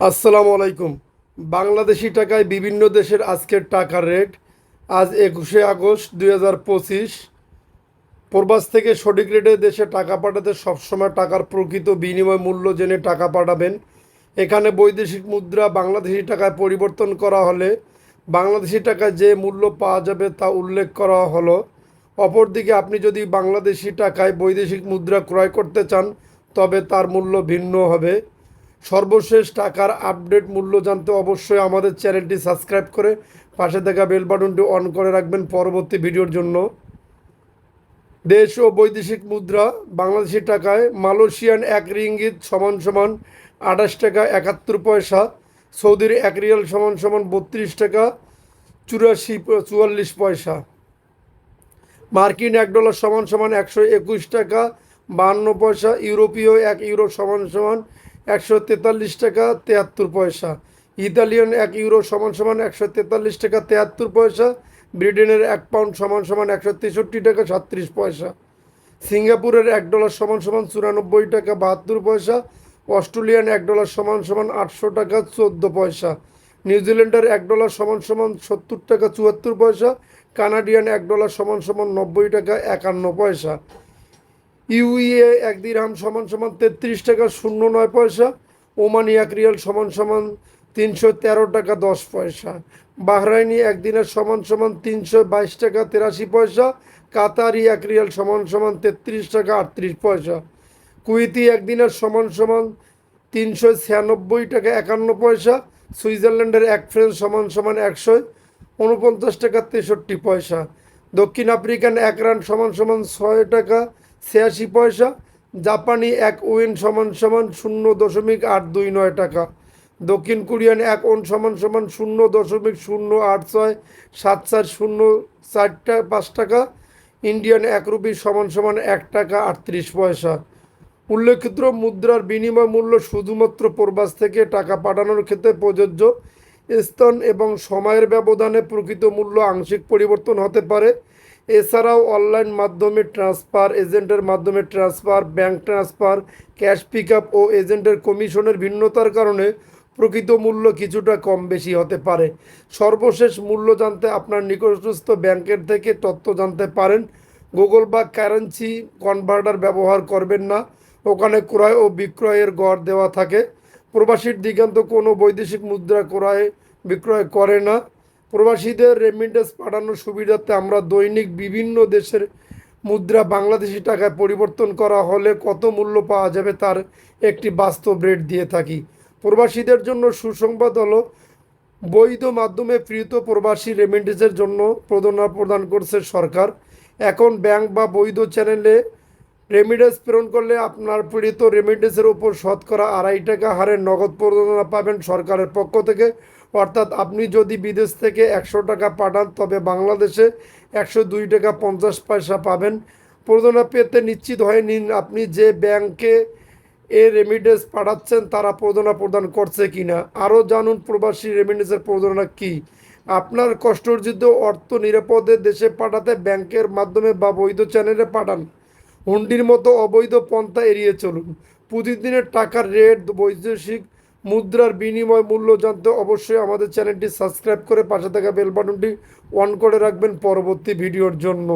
আসসালামু আলাইকুম। বাংলাদেশি টাকায় বিভিন্ন দেশের আজকের টাকার রেট আজ একুশে আগস্ট দুই হাজার পঁচিশ। প্রবাস থেকে সঠিক রেটে দেশে টাকা পাঠাতে সবসময় টাকার প্রকৃত বিনিময় মূল্য জেনে টাকা পাঠাবেন। এখানে বৈদেশিক মুদ্রা বাংলাদেশি টাকায় পরিবর্তন করা হলে বাংলাদেশি টাকায় যে মূল্য পাওয়া যাবে তা উল্লেখ করা হলো। অপরদিকে আপনি যদি বাংলাদেশি টাকায় বৈদেশিক মুদ্রা ক্রয় করতে চান, তবে তার মূল্য ভিন্ন হবে। সর্বশেষ টাকার আপডেট মূল্য জানতে অবশ্যই আমাদের চ্যানেলটি সাবস্ক্রাইব করে পাশে থাকা বেল অন করে রাখবেন পরবর্তী ভিডিওর জন্য। দেশ ও বৈদেশিক মুদ্রা বাংলাদেশি টাকায় মালয়েশিয়ান এক রিঙ্গিত সমান সমান আঠাশ টাকা একাত্তর পয়সা, সৌদির এক রিয়াল সমান সমান বত্রিশ টাকা চুরাশি চুয়াল্লিশ পয়সা। মার্কিন এক ডলার সমান সমান একশো একুশ টাকা, বাহান্ন পয়সা, ইউরোপীয় এক ইউরো সমান সমান একশো তেতাল্লিশ টাকা তেহাত্তর পয়সা। ইতালিয়ান এক ইউরো সমান সমান একশো তেতাল্লিশ টাকা তেহাত্তর পয়সা। ব্রিটেনের এক পাউন্ড সমান সমান একশো তেষট্টি টাকা সাতত্রিশ পয়সা। সিঙ্গাপুরের এক ডলার সমান সমান চুরানব্বই টাকা বাহাত্তর পয়সা। অস্ট্রেলিয়ান এক ডলার সমান সমান আটশো টাকা চোদ্দ পয়সা। নিউজিল্যান্ডের এক ডলার সমান সমান সত্তর টাকা চুয়াত্তর পয়সা। কানাডিয়ান এক ডলার সমান সমান নব্বই টাকা একান্ন পয়সা। ইউইএ এক দিরহাম সমান সমান তেত্রিশ টাকা শূন্য নয় পয়সা, ওমানি এক রিয়াল সমান সমান তিনশো তেরো টাকা দশ পয়সা। বাহরাইনি একদিনের সমান সমান তিনশো বাইশ টাকা তেরাশি পয়সা, কাতারি এক রিয়াল সমান সমান তেত্রিশ টাকা আটত্রিশ পয়সা। কুইতি একদিনের সমান সমান তিনশো ছিয়ানব্বই টাকা একান্ন পয়সা, সুইজারল্যান্ডের এক ফ্রেন্স সমান সমান একশো উনপঞ্চাশ টাকা তেষট্টি পয়সা। দক্ষিণ আফ্রিকান এক রান সমান সমান ছয় টাকা ছিয়াশি পয়সা, জাপানি এক উইন সমান সমান শূন্য দশমিক আট দুই নয় টাকা। দক্ষিণ কোরিয়ান এক ওন সমান সমান শূন্য দশমিক শূন্য আট ছয় সাত চার শূন্য চারটা পাঁচ টাকা। ইন্ডিয়ান এক রুপি সমান সমান এক টাকা আটত্রিশ পয়সা। উল্লেখিত মুদ্রার বিনিময় মূল্য শুধুমাত্র প্রবাস থেকে টাকা পাঠানোর ক্ষেত্রে প্রযোজ্য। স্থান এবং সময়ের ব্যবধানে প্রকৃত মূল্য আংশিক পরিবর্তন হতে পারে। এছাড়াও অনলাইন মাধ্যমে ট্রান্সফার, এজেন্টের মাধ্যমে transfer, bank transfer, cash pick ও এজেন্টের কমিশনের ভিন্নতার কারণে প্রকৃত মূল্য কিছুটা কম বেশি হতে পারে। সর্বশেষ মূল্য জানতে আপনার নিকটস্থ ব্যাংকের থেকে তথ্য জানতে পারেন। গুগল বা কারেন্সি কনভার্টার ব্যবহার করবেন না। ওখানে ক্রয় ও বিক্রয়ের গড় দেওয়া থাকে। প্রবাসীর দিগান্ত কোনো বৈদেশিক মুদ্রা ক্রয় বিক্রয় করে না। প্রবাসীদের রেমিটেন্স পাঠানোর সুবিধার্থে আমরা দৈনিক বিভিন্ন দেশের মুদ্রা বাংলাদেশি টাকায় পরিবর্তন করা হলে কত মূল্য পাওয়া যাবে তার একটি বাস্তব রেট দিয়ে থাকি। প্রবাসীদের জন্য সুসংবাদ হলো, বৈধ মাধ্যমে প্রীত প্রবাসী রেমিটেন্সের জন্য প্রদনা প্রদান করছে সরকার। এখন ব্যাংক বা বৈধ চ্যানেলে রেমিডেন্স প্রেরণ করলে আপনার পীড়িত রেমিডেন্সের উপর শতকরা আড়াই টাকা হারে নগদ প্রদানা পাবেন সরকারের পক্ষ থেকে। অর্থাৎ আপনি যদি বিদেশ থেকে একশো টাকা পাঠান, তবে বাংলাদেশে একশো দুই টাকা পঞ্চাশ পয়সা পাবেন। প্রদানা পেতে নিশ্চিত হয়ে নিন আপনি যে ব্যাংকে এ রেমিডেন্স পাঠাচ্ছেন, তারা প্রদানা প্রদান করছে কি না আরও জানুন, প্রবাসী রেমিডেন্সের প্রদানা কী? আপনার কষ্টার্জিত অর্থ নিরাপদে দেশে পাঠাতে ব্যাংকের মাধ্যমে বা বৈধ চ্যানেলে পাঠান। হুন্ডির মতো অবৈধ পন্থা এড়িয়ে চলুন। প্রতিদিনের টাকার রেট, বৈদেশিক মুদ্রার বিনিময় মূল্য জানতে অবশ্যই আমাদের চ্যানেলটি সাবস্ক্রাইব করে পাশে থাকা বেল বাটনটি অন করে রাখবেন পরবর্তী ভিডিওর জন্য।